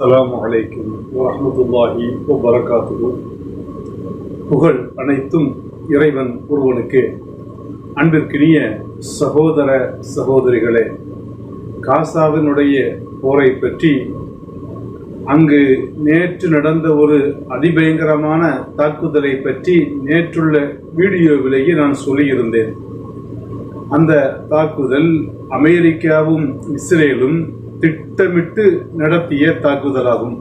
அலாம் அலைக்கும் வரமத்துல்லாஹி வபரகாத்துஹு. புகழ் அனைத்தும் இறைவன் ஒருவனுக்கு. அன்பிற்கினிய சகோதர சகோதரிகளே காசாவினுடைய போரை பற்றி அங்கு நேற்று நடந்த ஒரு அதிபயங்கரமான தாக்குதலை பற்றி நேற்றுள்ள வீடியோவிலேயே நான் சொல்லியிருந்தேன். அந்த தாக்குதல் அமெரிக்காவும் இஸ்ரேலும் திட்டமிட்டு நடத்திய தாக்குதலாகும்.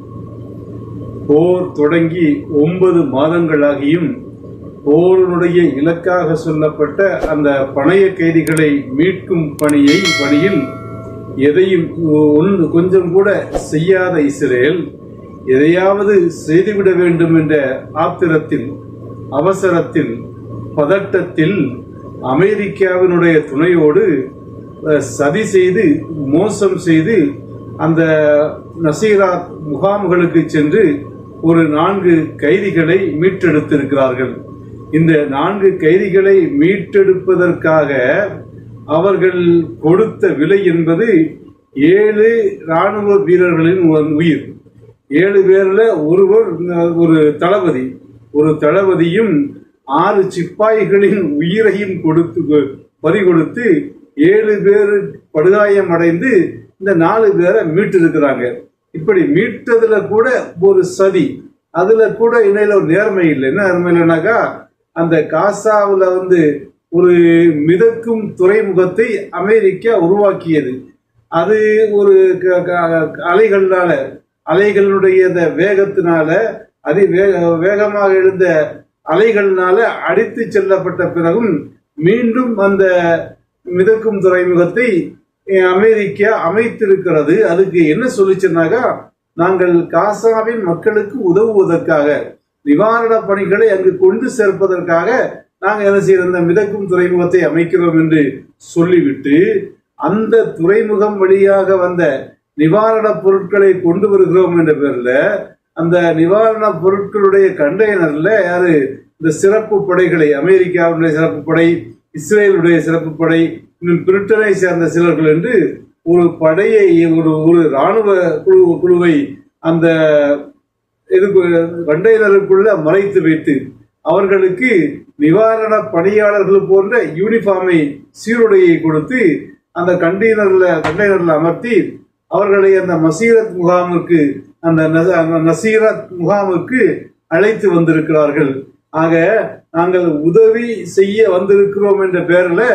போர் தொடங்கி ஒன்பது மாதங்களாகியும் போரினுடைய இலக்காக சொல்லப்பட்ட அந்த பணைய கைதிகளை மீட்கும் பணியை பணியில் எதையும் ஒன்று கொஞ்சம் கூட செய்யாத இஸ்ரேல் எதையாவது செய்துவிட வேண்டும் என்ற ஆத்திரத்தில் அவசரத்தில் பதட்டத்தில் அமெரிக்காவினுடைய துணையோடு சதி செய்து மோசம் செய்து அந்த நசீராத் முகாம்களுக்கு சென்று ஒரு நான்கு கைதிகளை மீட்டெடுத்திருக்கிறார்கள். இந்த நான்கு கைதிகளை மீட்டெடுப்பதற்காக அவர்கள் கொடுத்த விலை என்பது ஏழு ராணுவ வீரர்களின் உயிர். ஏழு பேரில் ஒருவர் ஒரு தளபதி. ஒரு தளபதியும் ஆறு சிப்பாய்களின் உயிரையும் கொடுத்து பறிகொடுத்து ஏழு பேர் படுகாயம் அடைந்து இந்த நாலு பேரை மீட்டிருக்கிறாங்க. இப்படி மீட்டதுல கூட ஒரு சதி. அதுல கூட இணையில ஒரு நேர்மை இல்லை. என்ன நேர்மை இல்லைனாக்கா அந்த காசாவில் வந்து ஒரு மிதக்கும் துறைமுகத்தை அமெரிக்கா உருவாக்கியது. அது ஒரு க- க- அலைகளுடைய இந்த வேகத்தினால அதி வேக வேகமாக எழுந்த அலைகளினால அடித்து செல்லப்பட்ட பிறகும் மீண்டும் அந்த மிதக்கும் துறைமுகத்தை அமெரிக்கா அமைத்திருக்கிறது. அதுக்கு என்ன சொல்லிச்சுனாக்கா நாங்கள் காசாவின் மக்களுக்கு உதவுவதற்காக நிவாரண பணிகளை அங்கு கொண்டு சேர்ப்பதற்காக நாங்கள் என்ன செய்யறோம் இந்த மிதக்கும் துறைமுகத்தை அமைக்கிறோம் என்று சொல்லிவிட்டு அந்த துறைமுகம் வழியாக வந்த நிவாரண பொருட்களை கொண்டு வருகிறோம் என்ற பேர்ல அந்த நிவாரண பொருட்களுடைய கண்டெய்னர்ல யாரு இந்த சிறப்பு படைகளை அமெரிக்காவுடைய சிறப்பு படை இஸ்ரேலுடைய சிறப்பு படை இன்னும் பிரிட்டனை சேர்ந்த சிலர்கள் என்று ஒரு படையை ஒரு ஒரு இராணுவ குழு குழுவை அந்த இதுக்கு மறைத்து வைத்து அவர்களுக்கு நிவாரண பணியாளர்கள் போன்ற யூனிஃபார்மை சீருடையை கொடுத்து அந்த கண்டெய்னர்ல கண்டெய்னர்ல அமர்த்தி அவர்களை அந்த மசீரத் முகாமிற்கு அந்த அந்த நசீரத் முகாமுக்கு அழைத்து வந்திருக்கிறார்கள். ஆக நாங்கள் உதவி செய்ய வந்திருக்கிறோம் என்ற பெயரில்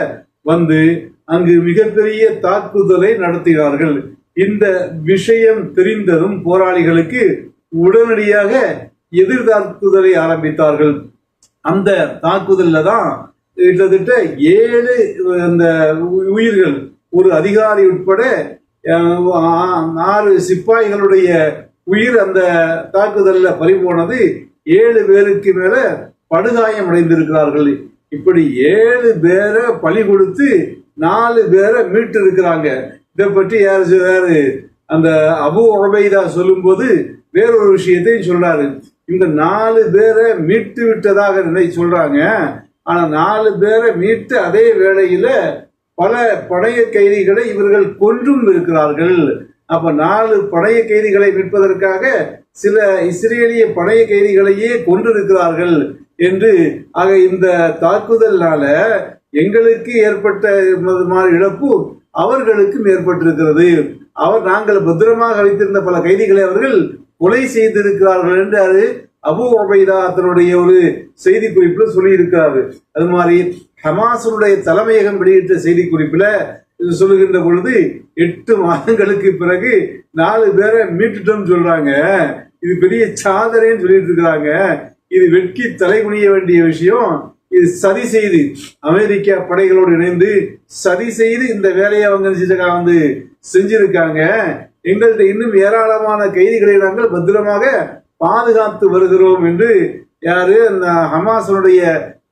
வந்து அங்கு மிகப்பெரிய தாக்குதலை நடத்துகிறார்கள் இந்த விஷயம் தெரிந்ததும் போராளிகளுக்கு உடனடியாக எதிர் தாக்குதலை ஆரம்பித்தார்கள். அந்த தாக்குதல்ல தான் கிட்டத்தட்ட ஏழு அந்த உ- உயிர்கள் ஒரு அதிகாரி உட்பட ஆறு சிப்பாய்களுடைய உயிர் அந்த தாக்குதல்ல பறிபோனது. ஏழு பேருக்கு மேல படுகாயம் அடைந்திருக்கிறார்கள். இப்படி ஏழு பேரை பலி கொடுத்து நாலு பேரை மீட்டு இருக்கிறாங்க இதை பற்றி யார் சொல்றாரு? அந்த அபு உபைதா சொல்லும்போது வேறொரு விஷயத்தையும் சொல்றாரு. இந்த நாலு பேரை மீட்டு விட்டதாக நினை சொல்றாங்க. ஆனா நாலு பேரை மீட்டு அதே வேளையில பல பழைய கைதிகளை இவர்கள் கொன்றும் இருக்கிறார்கள். அப்ப நாலு பழைய கைதிகளை மீட்பதற்காக சில இஸ்ரேலிய பழைய கைதிகளையே கொண்டிருக்கிறார்கள் என்று ஆக இந்த தாக்குதல்னால எங்களுக்கு ஏற்பட்ட மாதிரி இழப்பு அவர்களுக்கும் ஏற்பட்டிருக்கிறது அவர் நாங்கள் பத்திரமாக வைத்திருந்த பல கைதிகளை அவர்கள் கொலை செய்திருக்கிறார்கள் என்று அது அபு ஒபைதா தன்னுடைய ஒரு செய்தி குறிப்பில் சொல்லியிருக்கிறாரு அது மாதிரி ஹமாஸுடைய தலைமையகம் வெளியிட்ட செய்தி குறிப்பில் என்று சொல்லுகின்ற பொழுது எட்டு மாதங்களுக்கு பிறகு நாலு பேரை மீட்டுட்டோம்னு சொல்றாங்க. இது பெரிய சாதனைன்னு சொல்லிட்டு இருக்கிறாங்க. இது வெட்கி தலைகுனிய வேண்டிய விஷயம். இது சதி செய்து அமெரிக்கா படைகளோடு இணைந்து சதி செய்து இந்த வேலையை அவங்க வந்து செஞ்சிருக்காங்க. எங்கள்கிட்ட இன்னும் ஏராளமான கைதிகளை நாங்கள் பத்திரமாக பாதுகாத்து வருகிறோம் என்று யாரு? அந்த ஹமாசனுடைய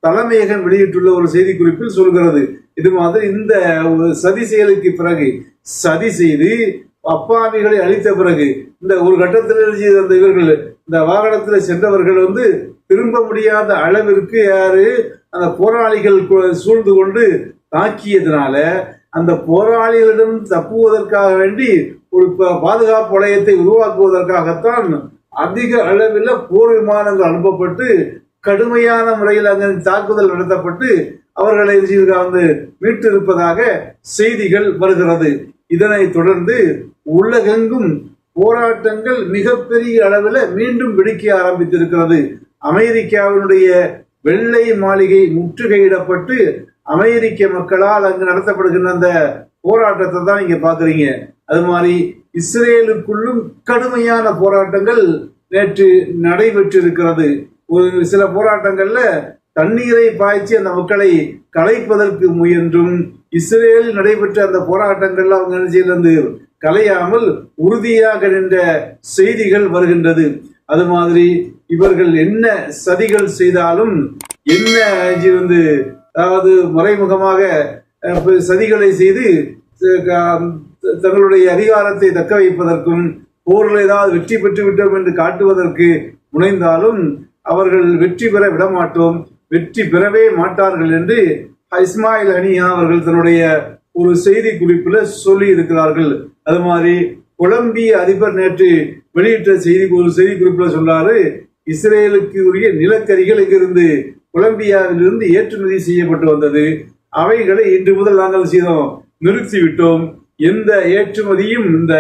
தலைமையகம் வெளியிட்டுள்ள ஒரு செய்தி குறிப்பில் சொல்கிறது. இது மாதிரி இந்த ஒரு சதி செயலுக்கு பிறகு சதி செய்து அப்பாவிகளை அழித்த பிறகு இந்த ஒரு கட்டத்தில் அந்த இவர்கள் இந்த வாகனத்தில் சென்றவர்கள் வந்து திரும்ப முடியாத அளவிற்கு யாரு அந்த போராளிகள் சூழ்ந்து கொண்டு தாக்கியதுனால அந்த போராளிகளிடம் தப்புவதற்காக வேண்டி ஒரு ப- பாதுகாப்பு வளையத்தை உருவாக்குவதற்காகத்தான் அதிக அளவில் போர் விமானங்கள் அனுப்பப்பட்டு கடுமையான முறையில் அங்கே தாக்குதல் நடத்தப்பட்டு அவர்களை வந்து மீட்டிருப்பதாக செய்திகள் வருகிறது. இதனை தொடர்ந்து உலகெங்கும் போராட்டங்கள் மிகப்பெரிய அளவில் மீண்டும் வெடிக்க ஆரம்பித்திருக்கிறது. அமெரிக்காவினுடைய வெள்ளை மாளிகை முற்றுகையிடப்பட்டு அமெரிக்க மக்களால் அங்கு நடத்தப்படுகின்ற அந்த போராட்டத்தை தான் நீங்க பாக்குறீங்க. அது மாதிரி இஸ்ரேலுக்குள்ளும் கடுமையான போராட்டங்கள் நேற்று நடைபெற்றிருக்கிறது. ஒரு சில போராட்டங்கள்ல தண்ணீரை பாய்ச்சி அந்த மக்களை கலைப்பதற்கு முயன்றும் இஸ்ரேலில் நடைபெற்ற அந்த போராட்டங்கள்ல அவங்க என்ன கலையாமல் உறுதியாக நின்ற செய்திகள் வருகின்றது. அது மாதிரி இவர்கள் என்ன சதிகள் செய்தாலும் என்ன இது வந்து அதாவது மறைமுகமாக சதிகளை செய்து தங்களுடைய அதிகாரத்தை தக்க வைப்பதற்கும் போரில் ஏதாவது வெற்றி பெற்று விட்டோம் என்று காட்டுவதற்கு முனைந்தாலும் அவர்கள் வெற்றி பெற விடமாட்டோம். வெற்றி பெறவே மாட்டார்கள் என்று இஸ்மாயில் அனியா அவர்கள் தன்னுடைய ஒரு செய்தி குறிப்பில் சொல்லி இருக்கிறார்கள். அது மாதிரி கொலம்பிய அதிபர் நேற்று வெளியிட்ட செய்தி ஒரு செய்தி குறிப்பில் சொன்னாரு இஸ்ரேலுக்கு உரிய நிலக்கரிகள் இங்கிருந்து கொலம்பியாவிலிருந்து ஏற்றுமதி செய்யப்பட்டு வந்தது. அவைகளை இன்று முதல் நாங்கள் செய்தோம். நிறுத்திவிட்டோம். எந்த ஏற்றுமதியும் இந்த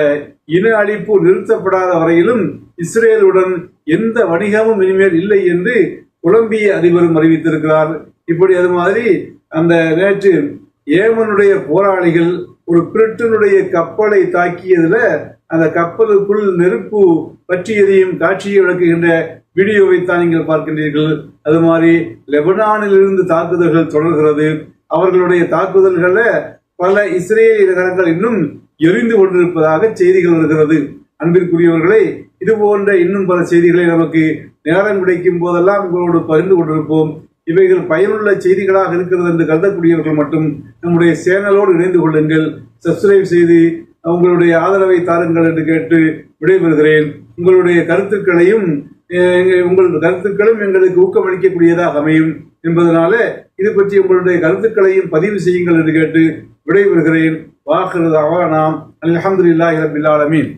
இன அழிப்பு நிறுத்தப்படாத வரையிலும் இஸ்ரேலுடன் எந்த வணிகமும் இனிமேல் இல்லை என்று குழம்பிய அதிபரும் அறிவித்திருக்கிறார். இப்படி அது மாதிரி அந்த நேற்று ஏமனுடைய போராளிகள் ஒரு பிரிட்டனுடைய கப்பலை தாக்கியதுல அந்த கப்பலுக்குள் நெருப்பு பற்றியதையும் காட்சியை விளக்குகின்ற வீடியோவை தான் நீங்கள் பார்க்கின்றீர்கள். அது மாதிரி லெபனானில் இருந்து தாக்குதல்கள் தொடர்கிறது. அவர்களுடைய தாக்குதல்கள பல இஸ்ரேல் நகரங்கள் இன்னும் எரிந்து கொண்டிருப்பதாக செய்திகள் வருகிறது. அன்பிற்குரியவர்களை இது போன்ற இன்னும் பல செய்திகளை நமக்கு நேரம் கிடைக்கும் போதெல்லாம் உங்களோடு பகிர்ந்து கொண்டிருப்போம். இவைகள் பயனுள்ள செய்திகளாக இருக்கிறது என்று கருதக்கூடியவர்கள் மட்டும் நம்முடைய சேனலோடு இணைந்து கொள்ளுங்கள். சப்ஸ்கிரைப் செய்து உங்களுடைய ஆதரவை தாருங்கள் என்று கேட்டு விடைபெறுகிறேன். உங்களுடைய கருத்துக்களையும் அஹ், உங்கள் கருத்துக்களும் எங்களுக்கு ஊக்கமளிக்கக்கூடியதாக அமையும் என்பதனால இது பற்றி உங்களுடைய கருத்துக்களையும் பதிவு செய்யுங்கள் என்று கேட்டு விடைபெறுகிறேன். வாக்குறது அவானாம் அல்ஹம்துலில்லாஹி ரபில் ஆலமீன்.